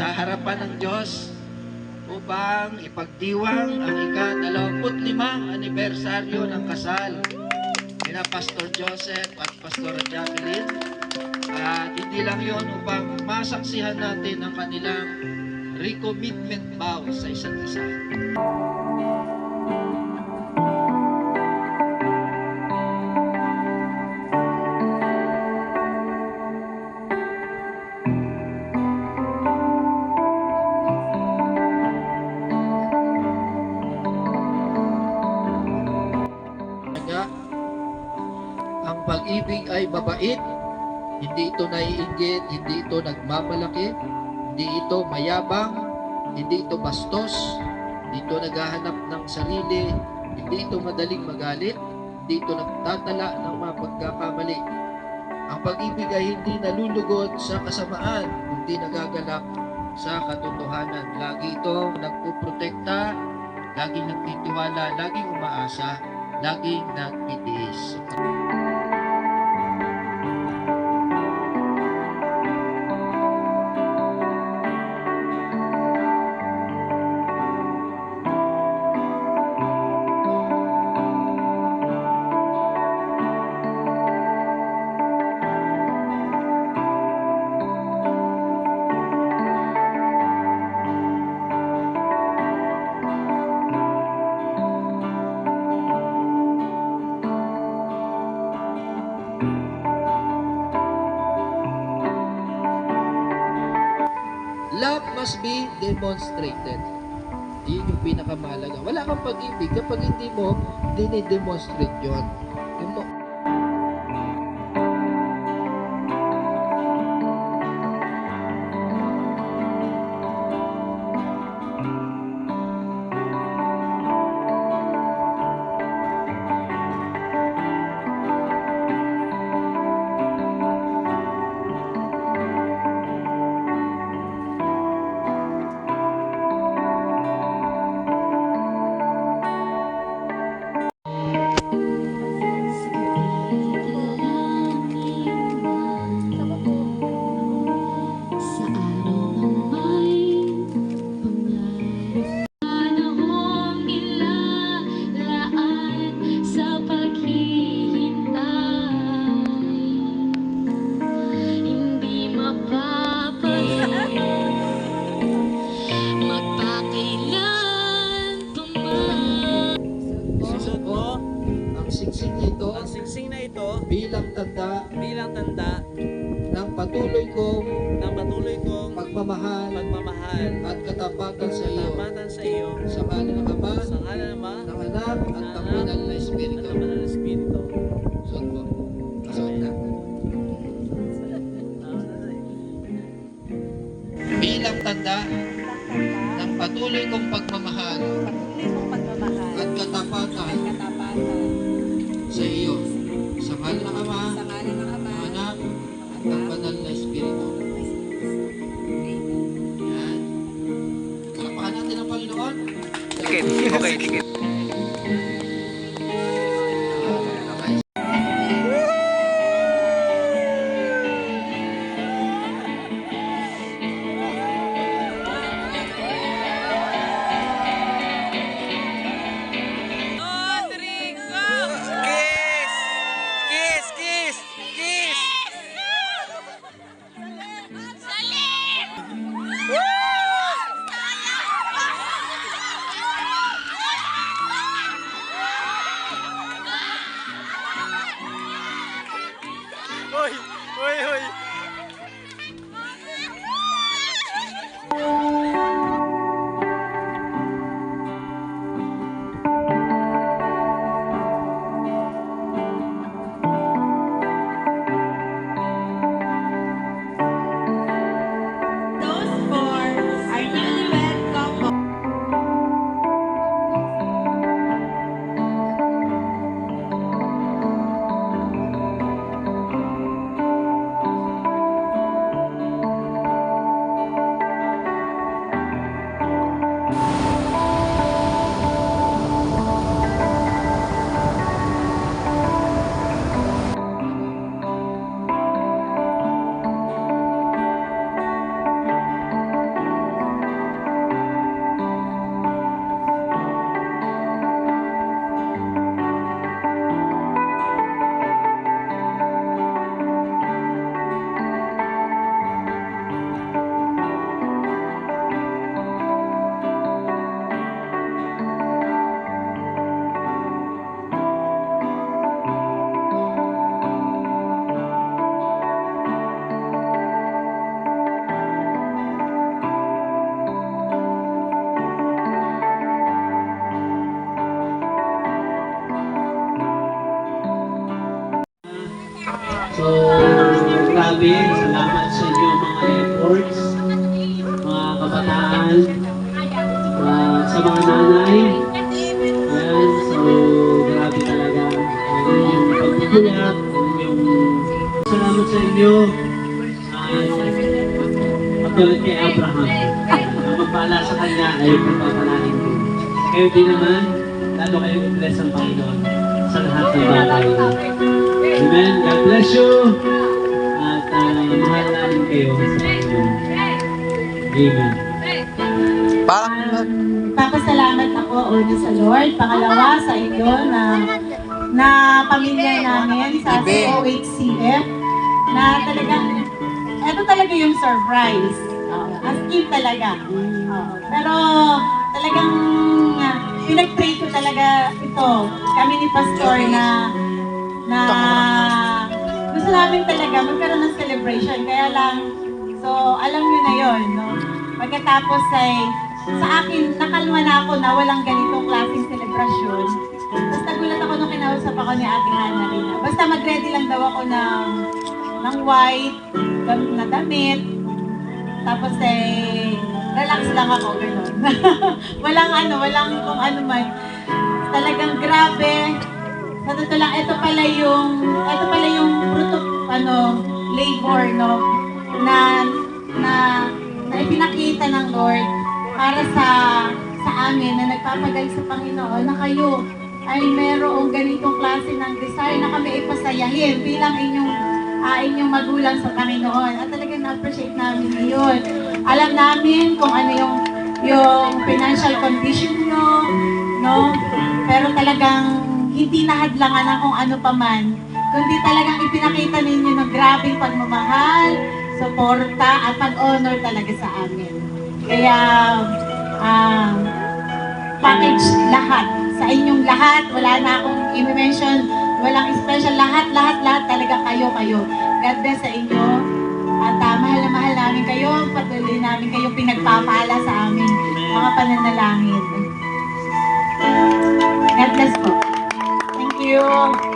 sa harapan ng Diyos upang ipagdiwang ang ika-25 anibersaryo ng kasal nila Pastor Joseph at Pastor Jacqueline. At hindi lang yon upang masaksihan natin ang kanilang recommitment vow sa isa't isa. Ang pag-ibig ay mabait, hindi ito naiinggit, hindi ito nagmamalaki, hindi ito mayabang, hindi ito bastos, hindi ito naghahanap ng sarili, hindi ito madaling magalit, hindi ito nagtatala ng mga pagkakamali. Ang pag-ibig ay hindi nalulugod sa kasamaan, kundi nagaganap sa katotohanan. Lagi itong nagpuprotekta, laging nagtitiwala, laging umaasa, laging nagtitiis. Love must be demonstrated. Yun yung pinakamahalaga. Wala kang pag-ibig kapag hindi mo dinidemonstrate yun. Pagmamahal pagmamahal at katapatan sa iyo. katapatan sa iyo Sa ngalan ng Ama, sa ngalan ng Ama, ng Anak, at ng Banal na at Espiritu. ng Espiritu. Suot mo. Suot na. Bilang tanda ng patuloy kong pagmamahal patuloy pagmamahal at katapatan at katapatan sa iyo. Sa ngalan ng Ama, sa ng Ama Anak, ng at ng Banal na Espiritu. 给你，我给你。So, grabe, salamat sa inyo mga efforts, mga kabataan, ah, sa mga nanay. Ayan, so grabe talaga. Ang inyong pagbubulat, ang inyong salamat sa inyo. Uh, katulad kay Abraham, ang magpala sa kanya ay pagpapalain ko. Kayo din naman, lalo kayo i-bless ang Panginoon God bless you. At uh, mahal namin kayo sa Panginoon. Amen. Papasalamat ako una sa Lord, pangalawa sa inyo na na pamilya namin sa COHCF na talagang ito talaga yung surprise. Oo, as in talaga. Oo, pero talagang uh, pinag-pray ko talaga ito. Kami ni Pastor na na gusto talaga magkaroon ng celebration. Kaya lang, so alam niyo na yon no? Pagkatapos ay sa akin, nakalma na ako na walang ganitong klaseng selebrasyon. Tapos nagulat ako nung kinausap ako ni Ate Hannah rin. na, Basta mag-ready lang daw ako ng, ng white, na damit. Tapos eh, relax lang ako, gano'n. walang ano, walang kung ano man. Talagang grabe. Sa totoo lang, ito pala yung, ito pala yung ano, labor, no? Na, na, na ipinakita ng Lord para sa sa amin na nagpapagal sa Panginoon na kayo ay merong ganitong klase ng desire na kami ipasayahin bilang inyong ah, inyong magulang sa Panginoon. At talagang na-appreciate namin ngayon. Alam namin kung ano yung yung financial condition nyo, no? Pero talagang hindi nahadlangan ng kung ano pa man, kundi talagang ipinakita ninyo ng grabing pagmamahal, suporta, at pag-honor talaga sa amin. Kaya, ah, package lahat. Sa inyong lahat, wala na akong i-mention, walang special, lahat, lahat, lahat talaga kayo, kayo. God bless sa inyo. At ah, mahal na mahal namin kayo, patuloy namin kayo pinagpapala sa amin mga pananalangin. God bless po. Thank you.